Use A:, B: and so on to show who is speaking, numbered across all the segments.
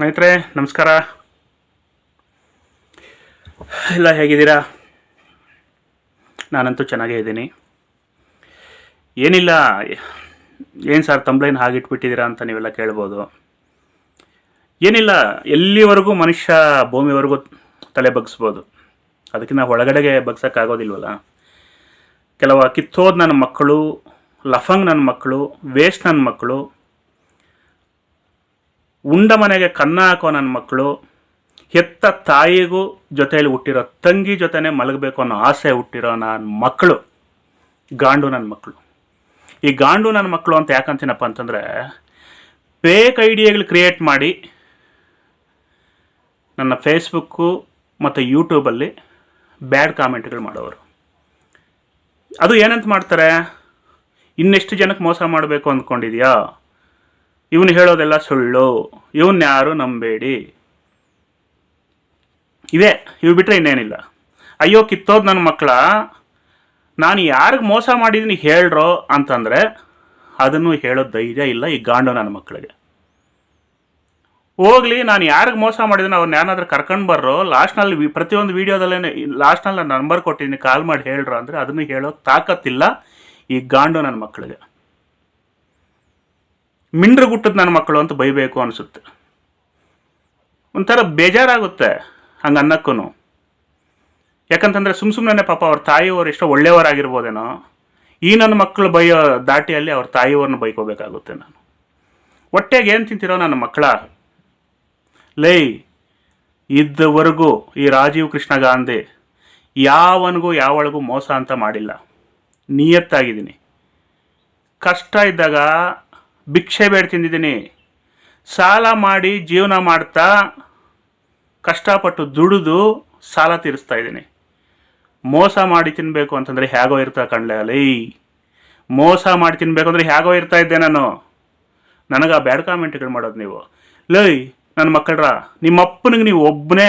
A: ಸ್ನೇಹಿತರೆ, ನಮಸ್ಕಾರ. ಎಲ್ಲ ಹೇಗಿದ್ದೀರಾ? ನಾನಂತೂ ಚೆನ್ನಾಗೇ ಇದ್ದೀನಿ. ಏನಿಲ್ಲ, ಏನು ಸರ್ ತಂಬ್ಲೈನ್ ಹಾಗಿಟ್ಬಿಟ್ಟಿದ್ದೀರಾ ಅಂತ ನೀವೆಲ್ಲ ಕೇಳ್ಬೋದು. ಏನಿಲ್ಲ, ಎಲ್ಲಿವರೆಗೂ ಮನುಷ್ಯ ಭೂಮಿವರೆಗೂ ತಲೆ ಬಗ್ಸ್ಬೋದು. ಅದಕ್ಕಿಂತ ಒಳಗಡೆಗೆ ಬಗ್ಸೋಕ್ಕಾಗೋದಿಲ್ವಲ್ಲ. ಕೆಲವು ಕಿತ್ತೋದು ನನ್ನ ಮಕ್ಕಳು, ಲಫಂಗ್ ನನ್ನ ಮಕ್ಕಳು, ವೇಸ್ಟ್ ನನ್ನ ಮಕ್ಕಳು ಉಂಡ ಮನೆಗೆ ಕನ್ನ ಹಾಕೋ ನನ್ನ ಮಕ್ಕಳು, ಹೆತ್ತ ತಾಯಿಗೂ ಜೊತೆಯಲ್ಲಿ ಹುಟ್ಟಿರೋ ತಂಗಿ ಜೊತೆನೇ ಮಲಗಬೇಕು ಅನ್ನೋ ಆಸೆ ಹುಟ್ಟಿರೋ ನನ್ನ ಮಕ್ಕಳು, ಗಾಂಡು ನನ್ನ ಮಕ್ಕಳು. ಈ ಗಾಂಡು ನನ್ನ ಮಕ್ಕಳು ಅಂತ ಯಾಕಂತೀನಪ್ಪ ಅಂತಂದರೆ ಫೇಕ್ ಐಡಿಯಾಗಳು ಕ್ರಿಯೇಟ್ ಮಾಡಿ ನನ್ನ ಫೇಸ್ಬುಕ್ಕು ಮತ್ತು ಯೂಟ್ಯೂಬಲ್ಲಿ ಬ್ಯಾಡ್ ಕಾಮೆಂಟ್ಗಳು ಮಾಡೋರು. ಅದು ಏನಂತ ಮಾಡ್ತಾರೆ? ಇನ್ನೆಷ್ಟು ಜನಕ್ಕೆ ಮೋಸ ಮಾಡಬೇಕು ಅಂದ್ಕೊಂಡಿದ್ಯಾ? ಇವನು ಹೇಳೋದೆಲ್ಲ ಸುಳ್ಳು. ಇವನ್ನ ಯಾರು ನಂಬೇಡಿ. ಇವೆ, ಇವು ಬಿಟ್ಟರೆ ಇನ್ನೇನಿಲ್ಲ. ಅಯ್ಯೋ, ಕಿತ್ತೋದು ನನ್ನ ಮಕ್ಕಳ ನಾನು ಯಾರಿಗೆ ಮೋಸ ಮಾಡಿದ್ದೀನಿ ಹೇಳ್ರೋ ಅಂತಂದರೆ ಅದನ್ನು ಹೇಳೋ ಧೈರ್ಯ ಇಲ್ಲ ಈ ಗಾಂಡು ನನ್ನ ಮಕ್ಕಳಿಗೆ ಹೋಗ್ಲಿ, ನಾನು ಯಾರಿಗೆ ಮೋಸ ಮಾಡಿದ್ದೀನಿ ಅವ್ರನ್ನ ಯಾರಾದ್ರೂ ಕರ್ಕೊಂಡು ಬರ್ರೋ, ಲಾಸ್ಟ್ನಲ್ಲಿ ಪ್ರತಿಯೊಂದು ವೀಡಿಯೋದಲ್ಲೇ ಲಾಸ್ಟ್ನಲ್ಲಿ ನಾನು ನಂಬರ್ ಕೊಟ್ಟಿದ್ದೀನಿ ಕಾಲ್ ಮಾಡಿ ಹೇಳ್ರೋ ಅಂದರೆ ಅದನ್ನು ಹೇಳೋ ತಾಕತ್ತಿಲ್ಲ ಈ ಗಾಂಡು ನನ್ನ ಮಕ್ಕಳಿಗೆ ಮಿಂಡ್ರು ಗುಟ್ಟದ ನನ್ನ ಮಕ್ಕಳು ಅಂತ ಬೈಬೇಕು ಅನಿಸುತ್ತೆ. ಒಂಥರ ಬೇಜಾರಾಗುತ್ತೆ ಹಂಗೆ ಅನ್ನಕ್ಕೂ ಯಾಕಂತಂದರೆ ಸುಮ್ಮ ಸುಮ್ಮನೆ ಪಾಪ ಅವ್ರ ತಾಯಿಯವರು ಎಷ್ಟೋ ಒಳ್ಳೆಯವರಾಗಿರ್ಬೋದೇನೋ, ಈ ನನ್ನ ಮಕ್ಕಳು ಬೈಯೋ ದಾಟಿಯಲ್ಲಿ ಅವ್ರ ತಾಯಿಯವ್ರನ್ನ ಬೈಕೋಬೇಕಾಗುತ್ತೆ ನಾನು. ಹೊಟ್ಟೆಗೆ ಏನು ತಿಂತಿರೋ ನನ್ನ ಮಕ್ಕಳ? ಲೈ ಇದ್ದವರೆಗೂ ಈ ರಾಜೀವ್ ಕೃಷ್ಣ ಗಾಂಧಿ ಯಾವನಿಗೂ ಯಾವಳಿಗೂ ಮೋಸ ಅಂತ ಮಾಡಿಲ್ಲ. ನಿಯತ್ತಾಗಿದ್ದೀನಿ. ಕಷ್ಟ ಇದ್ದಾಗ ಭಿಕ್ಷೆ ಬೇಡ ತಿಂದಿದ್ದೀನಿ. ಸಾಲ ಮಾಡಿ ಜೀವನ ಮಾಡ್ತಾ ಕಷ್ಟಪಟ್ಟು ದುಡಿದು ಸಾಲ ತೀರಿಸ್ತಾ ಇದ್ದೀನಿ. ಮೋಸ ಮಾಡಿ ತಿನ್ನಬೇಕು ಅಂತಂದರೆ ಹೇಗೋ ಇರ್ತಾ ಕಣ್ಲೆ ಲೈ ಮೋಸ ಮಾಡಿ ತಿನ್ನಬೇಕು ಅಂದರೆ ಹೇಗೋ ಇರ್ತಾ ಇದ್ದೆ ನಾನು. ನನಗೆ ಆ ಬ್ಯಾಡ್ ಕಾಮೆಂಟ್ಗಳು ಮಾಡೋದು ನೀವು. ಲೈ ನನ್ನ ಮಕ್ಕಳ್ರ ನಿಮ್ಮ ಅಪ್ಪನಿಗೆ ನೀವು ಒಬ್ಬನೇ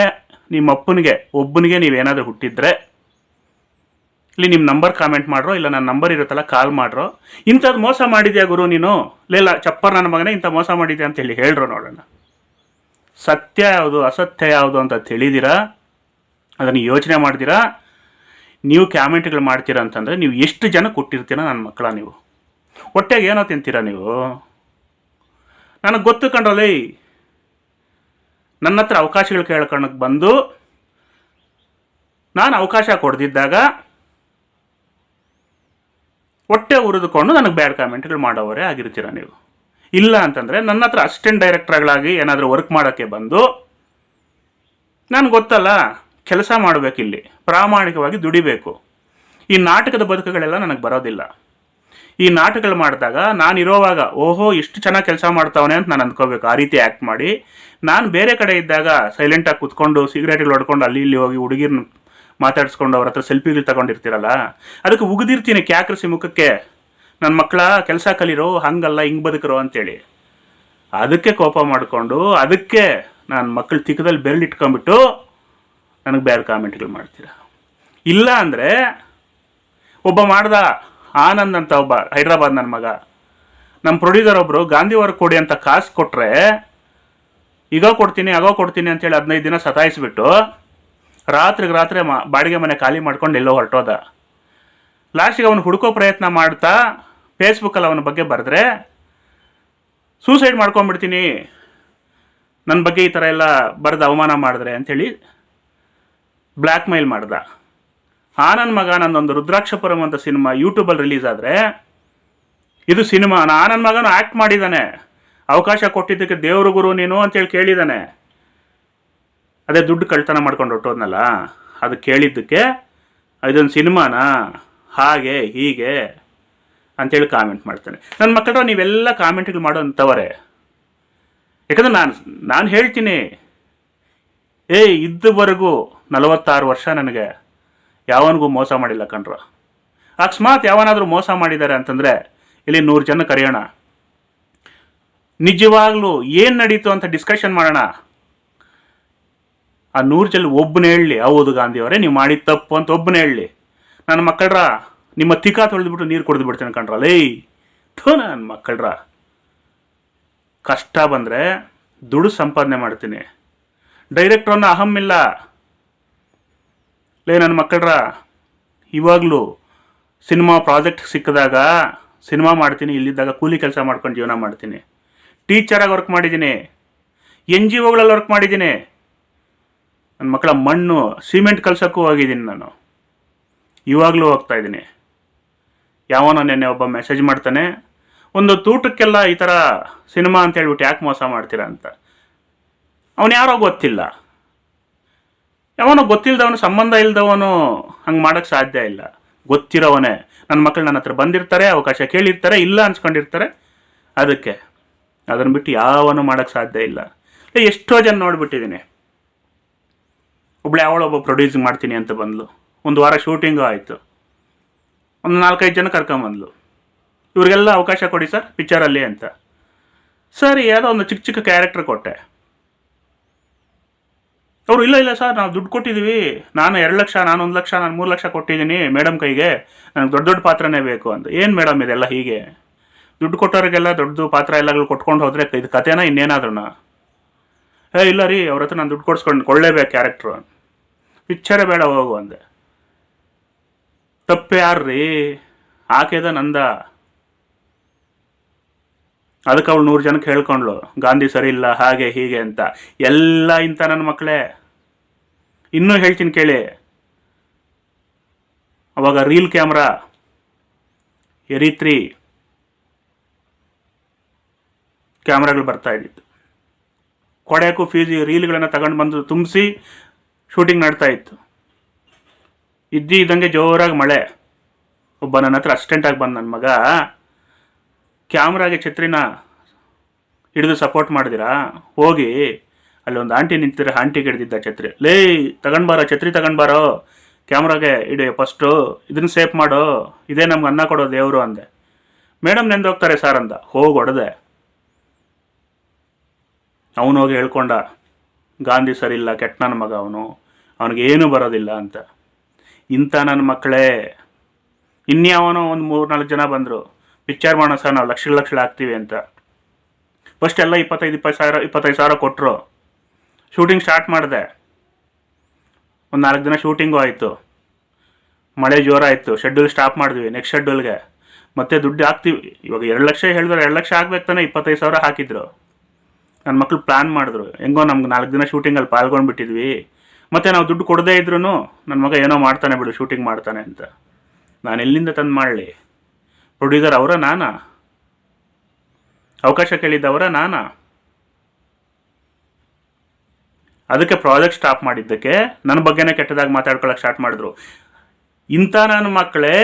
A: ನಿಮ್ಮ ಅಪ್ಪನಿಗೆ ಒಬ್ಬನಿಗೆ ನೀವೇನಾದರೂ ಹುಟ್ಟಿದ್ರೆ ಇಲ್ಲಿ ನಿಮ್ಮ ನಂಬರ್ ಕಾಮೆಂಟ್ ಮಾಡ್ರೋ, ಇಲ್ಲ ನನ್ನ ನಂಬರ್ ಇರುತ್ತಲ್ಲ ಕಾಲ್ ಮಾಡ್ರೋ. ಇಂಥದ್ದು ಮೋಸ ಮಾಡಿದ್ಯಾ ಗುರು ನೀನು? ಇಲ್ಲ ಚಪ್ಪರ್ ನನ್ನ ಮಗನೇ, ಇಂಥ ಮೋಸ ಮಾಡಿದ್ಯಾ ಅಂತ ಹೇಳಿ ಹೇಳ್ರೋ ನೋಡೋಣ. ಸತ್ಯ ಯಾವುದು, ಅಸತ್ಯ ಯಾವುದು ಅಂತ ತಿಳಿದಿರಾ? ಅದನ್ನು ಯೋಚನೆ ಮಾಡ್ತೀರಾ ನೀವು ಕ್ಯಾಮೆಂಟ್ಗಳು ಮಾಡ್ತೀರಾ ಅಂತಂದರೆ, ನೀವು ಎಷ್ಟು ಜನ ಕೊಟ್ಟಿರ್ತೀರ ನನ್ನ ಮಕ್ಕಳ ನೀವು? ಹೊಟ್ಟೆಗೆ ಏನೋ ತಿಂತೀರಾ ನೀವು? ನನಗೆ ಗೊತ್ತು ಕಂಡ್ರಲ್ಲೇ ನನ್ನ ಹತ್ರ ಅವಕಾಶಗಳು ಕೇಳ್ಕೊಳಕ್ಕೆ ಬಂದು, ನಾನು ಅವಕಾಶ ಕೊಡ್ದಿದ್ದಾಗ ಹೊಟ್ಟೆ ಉರಿದುಕೊಂಡು ನನಗೆ ಬ್ಯಾಡ್ ಕಾಮೆಂಟ್ಗಳು ಮಾಡೋವರೇ ಆಗಿರ್ತೀರ ನೀವು. ಇಲ್ಲ ಅಂತಂದರೆ ನನ್ನ ಹತ್ರ ಅಸಿಸ್ಟೆಂಟ್ ಡೈರೆಕ್ಟರ್ಗಳಾಗಿ ಏನಾದರೂ ವರ್ಕ್ ಮಾಡೋಕ್ಕೆ ಬಂದು, ನಾನು ಗೊತ್ತಲ್ಲ, ಕೆಲಸ ಮಾಡಬೇಕಿಲ್ಲಿ ಪ್ರಾಮಾಣಿಕವಾಗಿ ದುಡಿಬೇಕು. ಈ ನಾಟಕದ ಬದುಕುಗಳೆಲ್ಲ ನನಗೆ ಬರೋದಿಲ್ಲ. ಈ ನಾಟಕಗಳು ಮಾಡಿದಾಗ ನಾನು ಇರೋವಾಗ, ಓಹೋ ಎಷ್ಟು ಚೆನ್ನಾಗಿ ಕೆಲಸ ಮಾಡ್ತಾವನೆ ಅಂತ ನಾನು ಅಂದ್ಕೋಬೇಕು. ಆ ರೀತಿ ಆ್ಯಕ್ಟ್ ಮಾಡಿ, ನಾನು ಬೇರೆ ಕಡೆ ಇದ್ದಾಗ ಸೈಲೆಂಟಾಗಿ ಕುತ್ಕೊಂಡು ಸಿಗರೇಟ್ಗಳು ಹೊಡ್ಕೊಂಡು ಅಲ್ಲಿ ಇಲ್ಲಿ ಹೋಗಿ ಹುಡುಗಿರ್ನ ಮಾತಾಡಿಸ್ಕೊಂಡು ಅವ್ರ ಹತ್ರ ಸೆಲ್ಫಿಗಳು ತಗೊಂಡಿರ್ತೀರಲ್ಲ? ಅದಕ್ಕೆ ಉಗಿದಿರ್ತೀನಿ ಕ್ಯಾಕ್ರಿಸಿ ಮುಖಕ್ಕೆ ನನ್ನ ಮಕ್ಕಳ ಕೆಲಸ ಕಲಿರೋ, ಹಂಗಲ್ಲ, ಹಿಂಗೆ ಬದುಕರೋ ಅಂತೇಳಿ. ಅದಕ್ಕೆ ಕೋಪ ಮಾಡಿಕೊಂಡು, ಅದಕ್ಕೆ ನಾನು ಮಕ್ಕಳ ತಿಕ್ಕದಲ್ಲಿ ಬೆರಳು ಇಟ್ಕೊಂಡ್ಬಿಟ್ಟು ನನಗೆ ಬ್ಯಾಡ್ ಕಾಮೆಂಟ್ಗಳು ಮಾಡ್ತೀರ. ಇಲ್ಲ ಅಂದರೆ ಒಬ್ಬ ಮಾಡ್ದ ಆನಂದ್ ಅಂತ ಒಬ್ಬ, ಹೈದ್ರಾಬಾದ್ ನನ್ನ ಮಗ. ನಮ್ಮ ಪ್ರೊಡ್ಯೂಸರ್ ಒಬ್ಬರು ಗಾಂಧಿ ವರ್ಗ ಕೊಡಿ ಅಂತ ಕಾಸು ಕೊಟ್ಟರೆ ಈಗ ಕೊಡ್ತೀನಿ ಆಗೋ ಕೊಡ್ತೀನಿ ಅಂತೇಳಿ ಹದಿನೈದು ದಿನ ಸತಾಯಿಸ್ಬಿಟ್ಟು ರಾತ್ರಿಗೆ ರಾತ್ರಿ ಬಾಡಿಗೆ ಮನೆ ಖಾಲಿ ಮಾಡ್ಕೊಂಡು ಎಲ್ಲೋ ಹೊರಟೋದ. ಲಾಸ್ಟಿಗೆ ಅವನು ಹುಡುಕೋ ಪ್ರಯತ್ನ ಮಾಡ್ತಾ ಫೇಸ್ಬುಕ್ಕಲ್ಲಿ ಅವನ ಬಗ್ಗೆ ಬರೆದ್ರೆ ಸೂಸೈಡ್ ಮಾಡ್ಕೊಂಬಿಡ್ತೀನಿ ನನ್ನ ಬಗ್ಗೆ ಈ ಥರ ಎಲ್ಲ ಬರೆದು ಅವಮಾನ ಮಾಡಿದ್ರೆ ಅಂಥೇಳಿ ಬ್ಲ್ಯಾಕ್ ಮೇಲ್ ಮಾಡ್ದ. ಆ ಮಗ ನಂದೊಂದು ರುದ್ರಾಕ್ಷಪುರಂ ಅಂತ ಸಿನಿಮಾ ಯೂಟ್ಯೂಬಲ್ಲಿ ರಿಲೀಸ್ ಆದರೆ, ಇದು ಸಿನಿಮಾ ನಾನು ನನ್ನ ಮಗನು ಆ್ಯಕ್ಟ್ ಮಾಡಿದ್ದಾನೆ. ಅವಕಾಶ ಕೊಟ್ಟಿದ್ದಕ್ಕೆ ದೇವ್ರ ಗುರು ನೀನು ಅಂತೇಳಿ ಕೇಳಿದ್ದಾನೆ ಅದೇ ದುಡ್ಡು ಕಳ್ತನ ಮಾಡ್ಕೊಂಡು ಹೊಟ್ಟೋದ್ನಲ್ಲ ಅದು ಕೇಳಿದ್ದಕ್ಕೆ ಇದೊಂದು ಸಿನಿಮಾನಾ? ಹಾಗೆ, ಹೀಗೆ ಅಂತೇಳಿ ಕಾಮೆಂಟ್ ಮಾಡ್ತಾನೆ. ನನ್ನ ಮಕ್ಕಳ, ನೀವೆಲ್ಲ ಕಾಮೆಂಟ್ಗಳು ಮಾಡೋ ಅಂಥವರೇ ಯಾಕಂದ್ರೆ ನಾನು ನಾನು ಹೇಳ್ತೀನಿ. ಏ ಇದ್ದವರೆಗೂ ನಲವತ್ತಾರು ವರ್ಷ ನನಗೆ ಯಾವನಿಗೂ ಮೋಸ ಮಾಡಿಲ್ಲ ಕಣ್ರ. ಅಕಸ್ಮಾತ್ ಯಾವನಾದರೂ ಮೋಸ ಮಾಡಿದ್ದಾರೆ ಅಂತಂದರೆ, ಇಲ್ಲಿ ನೂರು ಜನ ಕರೆಯೋಣ. ನಿಜವಾಗ್ಲೂ ಏನು ನಡೀತು ಅಂತ ಡಿಸ್ಕಷನ್ ಮಾಡೋಣ. ಆ ನೂರು ಜಲ್ಲಿ ಒಬ್ಬನೇ ಹೇಳಲಿ ಹೌದು ಗಾಂಧಿಯವರೇ, ನೀವು ಮಾಡಿದ ತಪ್ಪು ಅಂತ ಒಬ್ಬನೇ ಹೇಳಲಿ ನನ್ನ ಮಕ್ಕಳ್ರ, ನಿಮ್ಮ ತಿಕಾ ತೊಳೆದ್ಬಿಟ್ಟು ನೀರು ಕುಡಿದು ಬಿಡ್ತೇನೆ ಕಣ್ರಲ್ಲ ಏಯ್ ಥೋ ನನ್ನ ಮಕ್ಕಳ್ರ. ಕಷ್ಟ ಬಂದರೆ ದುಡ್ಡು ಸಂಪಾದನೆ ಮಾಡ್ತೀನಿ. ಡೈರೆಕ್ಟ್ರ ಅನ್ನೋ ಅಹಮ್ ಇಲ್ಲ. ಲೇ, ನನ್ನ ಮಕ್ಕಳ್ರ, ಇವಾಗಲೂ ಸಿನಿಮಾ ಪ್ರಾಜೆಕ್ಟ್ ಸಿಕ್ಕಿದಾಗ, ಸಿನಿಮಾ ಮಾಡ್ತೀನಿ, ಇಲ್ಲಿದ್ದಾಗ ಕೂಲಿ ಕೆಲಸ ಮಾಡ್ಕೊಂಡು ಜೀವನ ಮಾಡ್ತೀನಿ. ಟೀಚರಾಗಿ ವರ್ಕ್ ಮಾಡಿದ್ದೀನಿ. ಎನ್ ಜಿ ಒಗಳಲ್ಲಿ ವರ್ಕ್ ಮಾಡಿದ್ದೀನಿ. ನನ್ನ ಮಕ್ಕಳ ಮಣ್ಣು ಸಿಮೆಂಟ್ ಕಲ್ಸೋಕ್ಕೂ ಹೋಗಿದ್ದೀನಿ ನಾನು. ಇವಾಗಲೂ ಹೋಗ್ತಾ ಇದ್ದೀನಿ. ಯಾವನೋ ನೆನ್ನೆ ಒಬ್ಬ ಮೆಸೇಜ್ ಮಾಡ್ತಾನೆ, ಒಂದು ತೂಟಕ್ಕೆಲ್ಲ ಈ ಥರ ಸಿನಿಮಾ ಅಂತ ಹೇಳ್ಬಿಟ್ಟು ಯಾಕೆ ಮೋಸ ಮಾಡ್ತೀರಾ ಅಂತ? ಅವನು ಯಾರೋ ಗೊತ್ತಿಲ್ಲ. ಯಾವನೋ ಗೊತ್ತಿಲ್ಲದವನು ಸಂಬಂಧ ಇಲ್ಲದವನು ಹಂಗೆ ಮಾಡೋಕ್ಕೆ ಸಾಧ್ಯ ಇಲ್ಲ. ಗೊತ್ತಿರೋವನೇ. ನನ್ನ ಮಕ್ಕಳು ನನ್ನ ಹತ್ರ ಬಂದಿರ್ತಾರೆ, ಅವಕಾಶ ಕೇಳಿರ್ತಾರೆ, ಇಲ್ಲ ಅನ್ಸ್ಕೊಂಡಿರ್ತಾರೆ. ಅದಕ್ಕೆ ಅದನ್ನು ಬಿಟ್ಟು ಯಾವನು ಮಾಡೋಕ್ಕೆ ಸಾಧ್ಯ ಇಲ್ಲ. ಎಷ್ಟೋ ಜನ ನೋಡ್ಬಿಟ್ಟಿದ್ದೀನಿ. ಒಬ್ಳು ಯಾವಳೊಬ್ಬ ಪ್ರೊಡ್ಯೂಸ್ ಮಾಡ್ತೀನಿ ಅಂತ ಬಂದ್ಲು. ಒಂದು ವಾರ ಶೂಟಿಂಗು ಆಯಿತು. ಒಂದು ನಾಲ್ಕೈದು ಜನ ಕರ್ಕೊಂಬಂದ್ಲು. ಇವರಿಗೆಲ್ಲ ಅವಕಾಶ ಕೊಡಿ ಸರ್ ಪಿಕ್ಚರಲ್ಲಿ ಅಂತ. ಸರ್, ಯಾವುದೋ ಒಂದು ಚಿಕ್ಕ ಚಿಕ್ಕ ಕ್ಯಾರೆಕ್ಟರ್ ಕೊಟ್ಟೆ. ಅವರು, ಇಲ್ಲ ಇಲ್ಲ ಸರ್, ನಾವು ದುಡ್ಡು ಕೊಟ್ಟಿದ್ದೀವಿ ನಾನು ಎರಡು ಲಕ್ಷ, ನಾನು ಒಂದು ಲಕ್ಷ, ನಾನು ಮೂರು ಲಕ್ಷ ಕೊಟ್ಟಿದ್ದೀನಿ ಮೇಡಮ್ ಕೈಗೆ. ನನಗೆ ದೊಡ್ಡ ದೊಡ್ಡ ಪಾತ್ರನೇ ಬೇಕು ಅಂತ. ಏನು ಮೇಡಮ್ ಇದೆಲ್ಲ ಹೀಗೆ? ದುಡ್ಡು ಕೊಟ್ಟೋರಿಗೆಲ್ಲ ದೊಡ್ಡದು ಪಾತ್ರ ಎಲ್ಲಗಳು ಕೊಟ್ಕೊಂಡು ಹೋದರೆ ಇದು ಕಥೆನ ಇನ್ನೇನಾದ್ರೂ ಏ, ಇಲ್ಲ ರೀ, ಅವ್ರ ಹತ್ರ ನಾನು ದುಡ್ಡು ಕೊಡ್ಸ್ಕೊಂಡು ಕೊಳ್ಳೇಬೇಕು ಕ್ಯಾರೆಕ್ಟ್ರು ಪಿಕ್ಚರೇ ಬೇಡ ಹೋಗು ಅಂದೆ. ತಪ್ಪು ಯಾರ್ರೀ? ಆಕೆದ ನಂದ. ಅದಕ್ಕೆ ಅವಳು ನೂರು ಜನಕ್ಕೆ ಹೇಳ್ಕೊಂಡ್ಳು, ಗಾಂಧಿ ಸರಿ ಇಲ್ಲ, ಹಾಗೆ, ಹೀಗೆ ಅಂತ. ಎಲ್ಲ ಇಂಥ ನನ್ನ ಮಕ್ಕಳೇ. ಇನ್ನೂ ಹೇಳ್ತೀನಿ ಕೇಳಿ. ಅವಾಗ ರೀಲ್ ಕ್ಯಾಮ್ರಾ ಎರಿತ್ರಿ ಕ್ಯಾಮ್ರಾಗಳು ಬರ್ತಾ ಇದ್ದಿತ್ತು. ಕೊಡೆಯಕ್ಕೂ ಫೀಸ್ ರೀಲ್ಗಳನ್ನು ತಗೊಂಡು ಬಂದು ತುಂಬಿಸಿ ಶೂಟಿಂಗ್ ನಡ್ತಾ ಇತ್ತು. ಇದ್ದಿ ಇದ್ದಂಗೆ ಜೋರಾಗಿ ಮಳೆ. ಒಬ್ಬ ನನ್ನ ಹತ್ರ ಅಸಿಸ್ಟೆಂಟಾಗಿ ಬಂದ ನನ್ನ ಮಗ, ಕ್ಯಾಮ್ರಾಗೆ ಛತ್ರಿನ ಹಿಡಿದು ಸಪೋರ್ಟ್ ಮಾಡಿದಿರಾ? ಹೋಗಿ ಅಲ್ಲಿ ಒಂದು ಆಂಟಿ ನಿಂತಿದ್ರೆ ಆಂಟಿಗೆ ಹಿಡ್ದಿದ್ದ ಛತ್ರಿ. ಲೇ ತಗೊಂಡ್ಬಾರೋ ಛತ್ರಿ ತಗೊಂಡ್ಬಾರೋ ಕ್ಯಾಮ್ರಾಗೆ ಇಡಿ ಫಸ್ಟು ಇದನ್ನ ಸೇಫ್ ಮಾಡು. ಇದೇ ನಮ್ಗೆ ಅನ್ನ ಕೊಡೋ ದೇವರು ಅಂದೆ. ಮೇಡಮ್ ನೆಂದೋಗ್ತಾರೆ ಸರ್ ಅಂದ ಹೋಗಿ ಹೊಡೆದೆ. ಅವನು ಹೋಗಿ ಹೇಳ್ಕೊಂಡ, ಗಾಂಧಿ ಸರ್ ಇಲ್ಲ, ಕೆಟ್ಟ ನನ್ನ ಮಗ ಅವನು. ಅವನಿಗೇನು ಬರೋದಿಲ್ಲ ಅಂತ. ಇಂಥ ನನ್ನ ಮಕ್ಕಳೇ, ಇನ್ಯಾವನೋ ಒಂದು ಮೂರು ನಾಲ್ಕು ಜನ ಬಂದರು ಪಿಕ್ಚರ್ ಮಾಡೋಣ ಸರ್, ನಾವು ಲಕ್ಷ ಲಕ್ಷ ಹಾಕ್ತೀವಿ ಅಂತ. ಫಸ್ಟ್ ಎಲ್ಲ ಇಪ್ಪತ್ತೈದು, ಇಪ್ಪತ್ತು ಸಾವಿರ, ಇಪ್ಪತ್ತೈದು ಸಾವಿರ ಕೊಟ್ಟರು ಶೂಟಿಂಗ್ ಸ್ಟಾರ್ಟ್ ಮಾಡಿದೆ. ಒಂದು ನಾಲ್ಕು ದಿನ ಶೂಟಿಂಗು ಆಯಿತು. ಮಳೆ ಜೋರಾಯಿತು ಶೆಡ್ಯೂಲ್ ಸ್ಟಾಪ್ ಮಾಡಿದ್ವಿ ನೆಕ್ಸ್ಟ್ ಶೆಡ್ಯೂಲ್ಗೆ ಮತ್ತೆ ದುಡ್ಡು ಹಾಕ್ತೀವಿ. ಇವಾಗ ಎರಡು ಲಕ್ಷ ಹೇಳಿದ್ರೆ ಎರಡು ಲಕ್ಷ ಆಗ್ಬೇಕು ತಾನೆ, ಇಪ್ಪತ್ತೈದು ಸಾವಿರ ಹಾಕಿದ್ರು. ನನ್ನ ಮಕ್ಕಳು ಪ್ಲ್ಯಾನ್ ಮಾಡಿದ್ರು. ಹೆಂಗೋ ನಮ್ಗೆ ನಾಲ್ಕು ದಿನ ಶೂಟಿಂಗಲ್ಲಿ ಪಾಲ್ಗೊಂಡ್ಬಿಟ್ಟಿದ್ವಿ. ಮತ್ತು ನಾವು ದುಡ್ಡು ಕೊಡದೇ ಇದ್ರೂ ನನ್ನ ಮಗ ಏನೋ ಮಾಡ್ತಾನೆ ಬಿಡು ಶೂಟಿಂಗ್ ಮಾಡ್ತಾನೆ ಅಂತ. ನಾನು ಎಲ್ಲಿಂದ ತಂದು ಮಾಡಲಿ? ಪ್ರೊಡ್ಯೂಸರ್ ಅವರ ನಾನಾ? ಅವಕಾಶ ಕೇಳಿದ್ದವರ ನಾನಾ? ಅದಕ್ಕೆ ಪ್ರಾಜೆಕ್ಟ್ ಸ್ಟಾಪ್ ಮಾಡಿದ್ದಕ್ಕೆ ನನ್ನ ಬಗ್ಗೆನೇ ಕೆಟ್ಟದಾಗಿ ಮಾತಾಡ್ಕೊಳಕ್ಕೆ ಸ್ಟಾರ್ಟ್ ಮಾಡಿದ್ರು. ಇಂಥ ನನ್ನ ಮಕ್ಕಳೇ,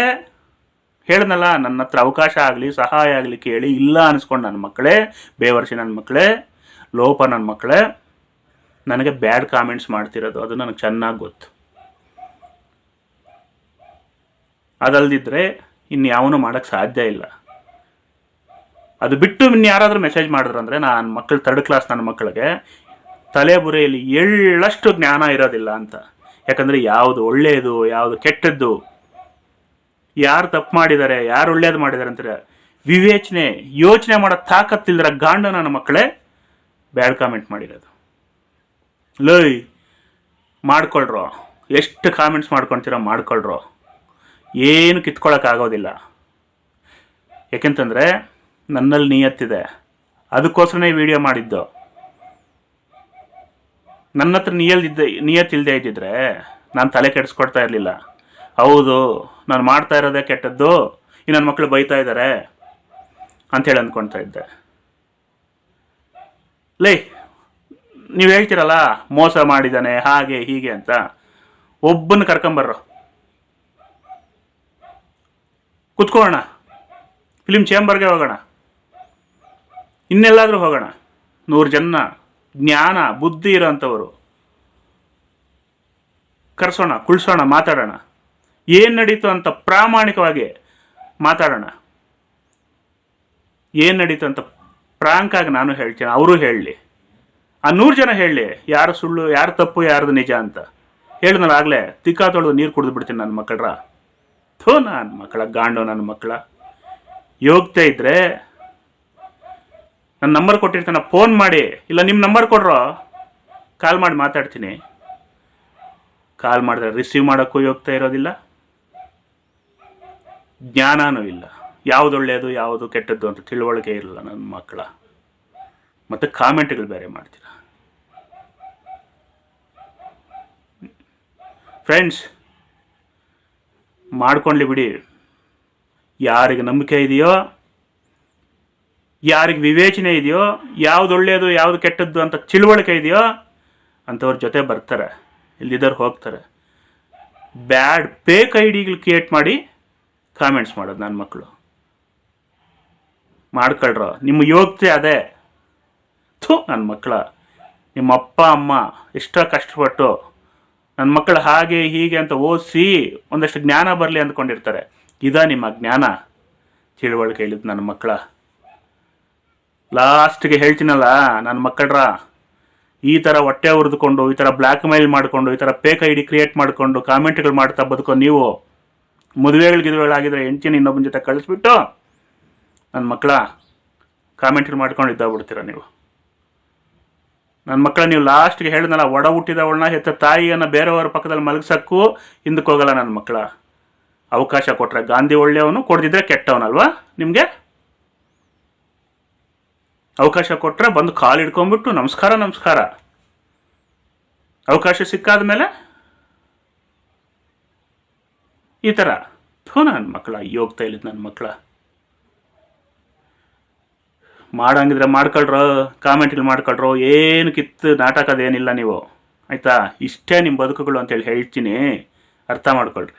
A: ಹೇಳ್ದಲ್ಲ, ನನ್ನ ಹತ್ರ ಅವಕಾಶ ಆಗಲಿ, ಸಹಾಯ ಆಗಲಿ ಕೇಳಿ ಇಲ್ಲ ಅನಿಸ್ಕೊಂಡು ನನ್ನ ಮಕ್ಕಳೇ ಬೇವರ್ಸಿ ನನ್ನ ಮಕ್ಕಳೇ, ಲೋಪ ನನ್ನ ಮಕ್ಕಳೇ ನನಗೆ ಬ್ಯಾಡ್ ಕಾಮೆಂಟ್ಸ್ ಮಾಡ್ತಿರೋದು, ಅದು ನನಗೆ ಚೆನ್ನಾಗಿ ಗೊತ್ತು. ಅದಲ್ದಿದ್ರೆ ಇನ್ನು ಯಾವನು ಮಾಡೋಕ್ಕೆ ಸಾಧ್ಯ ಇಲ್ಲ. ಅದು ಬಿಟ್ಟು ಇನ್ನು ಯಾರಾದರೂ ಮೆಸೇಜ್ ಮಾಡಿದ್ರು ಅಂದರೆ ನಾನು ಮಕ್ಕಳು ತರ್ಡ್ ಕ್ಲಾಸ್ ನನ್ನ ಮಕ್ಕಳಿಗೆ ತಲೆಬುರೆಯಲ್ಲಿ ಎಳ್ಳಷ್ಟು ಜ್ಞಾನ ಇರೋದಿಲ್ಲ ಅಂತ. ಯಾಕಂದರೆ ಯಾವುದು ಒಳ್ಳೆಯದು ಯಾವುದು ಕೆಟ್ಟದ್ದು, ಯಾರು ತಪ್ಪು ಮಾಡಿದ್ದಾರೆ ಯಾರು ಒಳ್ಳೇದು ಮಾಡಿದ್ದಾರೆ ಅಂತಾರೆ ವಿವೇಚನೆ, ಯೋಚನೆ ಮಾಡೋ ತಾಕತ್ತಿಲ್ದಿರ ಗಾಂಡ ನನ್ನ ಮಕ್ಕಳೇ ಬ್ಯಾಡ್ ಕಾಮೆಂಟ್ ಮಾಡಿರೋದು. ಲೋಯ್ ಮಾಡ್ಕೊಳ್ರೋ. ಎಷ್ಟು ಕಾಮೆಂಟ್ಸ್ ಮಾಡ್ಕೊಳ್ತೀರೋ ಮಾಡ್ಕೊಳ್ರೋ. ಏನು ಕಿತ್ಕೊಳ್ಳೋಕ್ಕಾಗೋದಿಲ್ಲ ಯಾಕೆಂತಂದರೆ, ನನ್ನಲ್ಲಿ ನಿಯತ್ತಿದೆ. ಅದಕ್ಕೋಸ್ಕರನೇ ವಿಡಿಯೋ ಮಾಡಿದ್ದು. ನನ್ನ ಹತ್ರ ನಿಯಲ್ದಿದ್ದ ನಿಯತ್ತಿಲ್ಲದೆ ಇದ್ದಿದ್ರೆ ನಾನು ತಲೆ ಕೆಡಿಸ್ಕೊಡ್ತಾ ಇರಲಿಲ್ಲ. ಹೌದು, ನಾನು ಮಾಡ್ತಾ ಇರೋದೇ ಕೆಟ್ಟದ್ದು, ಈ ನನ್ನ ಮಕ್ಕಳು ಬೈತಾ ಇದ್ದಾರೆ ಅಂಥೇಳಿ ಅಂದ್ಕೊಳ್ತಾ ಇದ್ದೆ. ಲೇ ನೀವು ಹೇಳ್ತೀರಲ್ಲ, ಮೋಸ ಮಾಡಿದ್ದಾನೆ ಹಾಗೆ, ಹೀಗೆ ಅಂತ. ಒಬ್ಬನ ಕರ್ಕೊಂಬರ್ರೋ. ಕುತ್ಕೋಣ ಫಿಲಿಮ್ ಚೇಂಬರ್ಗೆ ಹೋಗೋಣ. ಇನ್ನೆಲ್ಲಾದರೂ ಹೋಗೋಣ. ನೂರು ಜನ, ಜ್ಞಾನ, ಬುದ್ಧಿ ಇರೋಂಥವರು. ಕರೆಸೋಣ, ಕುಳ್ಸೋಣ, ಮಾತಾಡೋಣ. ಏನು ನಡೀತು ಅಂತ ಪ್ರಾಮಾಣಿಕವಾಗಿ ಮಾತಾಡೋಣ. ಏನು ನಡೀತು ಅಂತ ಪ್ರಾಂಕಾಗಿ ನಾನು ಹೇಳ್ತೀನಿ, ಅವರು ಹೇಳಲಿ ಆ ನೂರು ಜನ ಹೇಳಿ, ಯಾರು ಸುಳ್ಳು, ಯಾರು ತಪ್ಪು, ಯಾರ್ದು ನಿಜ ಅಂತ. ಹೇಳಿದ್ನಲ್ಲ ಆಗಲೇ, ತಿಕ್ಕಾ ತೊಳೆದು ನೀರು ಕುಡಿದು ಬಿಡ್ತೀನಿ ನನ್ನ ಮಕ್ಕಳ್ರ ಥೋ ನನ್ನ ಮಕ್ಕಳ, ಗಾಂಡು ನನ್ನ ಮಕ್ಕಳ. ಯೋಗ್ಯತೆ ಇದ್ದರೆ ನನ್ನ ನಂಬರ್ ಕೊಟ್ಟಿರ್ತಾನೆ, ಫೋನ್ ಮಾಡಿ. ಇಲ್ಲ ನಿಮ್ಮ ನಂಬರ್ ಕೊಡ್ರೋ? ಕಾಲ್ ಮಾಡಿ ಮಾತಾಡ್ತೀನಿ. ಕಾಲ್ ಮಾಡಿದ್ರೆ ರಿಸೀವ್ ಮಾಡೋಕ್ಕೂ ಯೋಗ್ಯತೆ ಇರೋದಿಲ್ಲ. ಜ್ಞಾನನೂ ಇಲ್ಲ. ಯಾವುದು ಒಳ್ಳೆಯದು ಯಾವುದು ಕೆಟ್ಟದ್ದು ಅಂತ ತಿಳುವಳಿಕೆ ಇರಲ್ಲ ನನ್ನ ಮಕ್ಕಳ. ಮತ್ತು ಕಾಮೆಂಟ್ಗಳು ಬೇರೆ ಮಾಡ್ತೀರ? ಫ್ರೆಂಡ್ಸ್ ಮಾಡ್ಕೊಳ್ಳಿ ಬಿಡಿ. ಯಾರಿಗೆ ನಂಬಿಕೆ ಇದೆಯೋ, ಯಾರಿಗೆ ವಿವೇಚನೆ ಇದೆಯೋ, ಯಾವ್ದು ಒಳ್ಳೆಯದು, ಯಾವ್ದು ಕೆಟ್ಟದ್ದು ಅಂತ ತಿಳುವಳಿಕೆ ಇದೆಯೋ, ಅಂಥವ್ರ ಜೊತೆ ಬರ್ತಾರೆ ಇಲ್ಲಿದ್ದವ್ರು ಹೋಗ್ತಾರೆ. ಬ್ಯಾಡ್ ಪೇಕ್ ಐ ಡಿಗಳು ಕ್ರಿಯೇಟ್ ಮಾಡಿ ಕಾಮೆಂಟ್ಸ್ ಮಾಡೋದು ನನ್ನ ಮಕ್ಕಳು ಮಾಡ್ಕೊಳ್ರೋ. ನಿಮ್ಮ ಯೋಗ್ಯತೆ ಅದೇ. ಥೂ ನನ್ನ ಮಕ್ಕಳ ನಿಮ್ಮ ಅಪ್ಪ, ಅಮ್ಮ ಎಷ್ಟೋ ಕಷ್ಟಪಟ್ಟು ನನ್ನ ಮಕ್ಕಳು ಹಾಗೆ ಹೀಗೆ ಅಂತ ಓದಿಸಿ ಒಂದಷ್ಟು ಜ್ಞಾನ ಬರಲಿ ಅಂದ್ಕೊಂಡಿರ್ತಾರೆ. ಇದ ನಿಮ್ಮ ಜ್ಞಾನ? ತಿಳುವಳಿಕೆ ಹೇಳಿದ್ದು ನನ್ನ ಮಕ್ಕಳ. ಲಾಸ್ಟ್ಗೆ ಹೇಳ್ತೀನಲ್ಲ, ನನ್ನ ಮಕ್ಕಳ್ರ, ಈ ಥರ ಹೊಟ್ಟೆ ಹುರಿದುಕೊಂಡು ಈ ಥರ ಬ್ಲ್ಯಾಕ್ ಮೇಲ್ ಮಾಡಿಕೊಂಡು, ಈ ಥರ ಫೇಕ್ ಐ ಡಿ ಕ್ರಿಯೇಟ್ ಮಾಡಿಕೊಂಡು, ಕಾಮೆಂಟ್ಗಳು ಮಾಡ್ತಾ ಬದುಕೋ ನೀವು. ಮದುವೆಗಳು ಗಿದುವೆಗಳಾಗಿದ್ರೆ ಹೆಂಡ್ತಿನ ಇನ್ನೊಬ್ಬನ ಜೊತೆ ಕಳಿಸ್ಬಿಟ್ಟು, ನನ್ನ ಮಕ್ಕಳ, ಕಾಮೆಂಟ್ಗಳು ಮಾಡ್ಕೊಂಡು ಇದ್ದಾಗ್ಬಿಡ್ತೀರ ನೀವು? ನನ್ನ ಮಕ್ಕಳ ನೀವು ಲಾಸ್ಟ್ಗೆ ಹೇಳಿದ್ನಲ್ಲ, ಒಡ ಹುಟ್ಟಿದವಳನ್ನ ಹೆತ್ತ ತಾಯಿಯನ್ನು ಬೇರೆಯವರ ಪಕ್ಕದಲ್ಲಿ ಮಲಗಿಸೋಕ್ಕೂ ಹಿಂದಕ್ಕೆ ಹೋಗಲ್ಲ ನನ್ನ ಮಕ್ಕಳ. ಅವಕಾಶ ಕೊಟ್ಟರೆ ಗಾಂಧಿ ಒಳ್ಳೆಯವನು, ಕೊಡ್ದಿದ್ರೆ ಕೆಟ್ಟವನಲ್ವಾ ನಿಮಗೆ? ಅವಕಾಶ ಕೊಟ್ಟರೆ ಬಂದು ಕಾಲು ಹಿಡ್ಕೊಂಡ್ಬಿಟ್ಟು ನಮಸ್ಕಾರ ನಮಸ್ಕಾರ. ಅವಕಾಶ ಸಿಕ್ಕಾದ ಮೇಲೆ ಈ ಥರ ಥೂ ನನ್ನ ಮಕ್ಕಳ ಯೋಗ್ತಾ ಇಲ್ಲಿದ್ದು ನನ್ನ ಮಕ್ಕಳ. ಮಾಡಂಗಿದ್ರೆ ಮಾಡ್ಕೊಳ್ರೋ ಕಾಮೆಂಟ್ಗಳು ಮಾಡ್ಕೊಳ್ರೋ, ಏನು ಕಿತ್ತು ನಾಟಕದೇನಿಲ್ಲ ನೀವು. ಆಯಿತಾ? ಇಷ್ಟೇ ನಿಮ್ಮ ಬದುಕುಗಳು ಅಂತೇಳಿ ಹೇಳ್ತೀನಿ. ಅರ್ಥ ಮಾಡ್ಕೊಳ್ರಿ.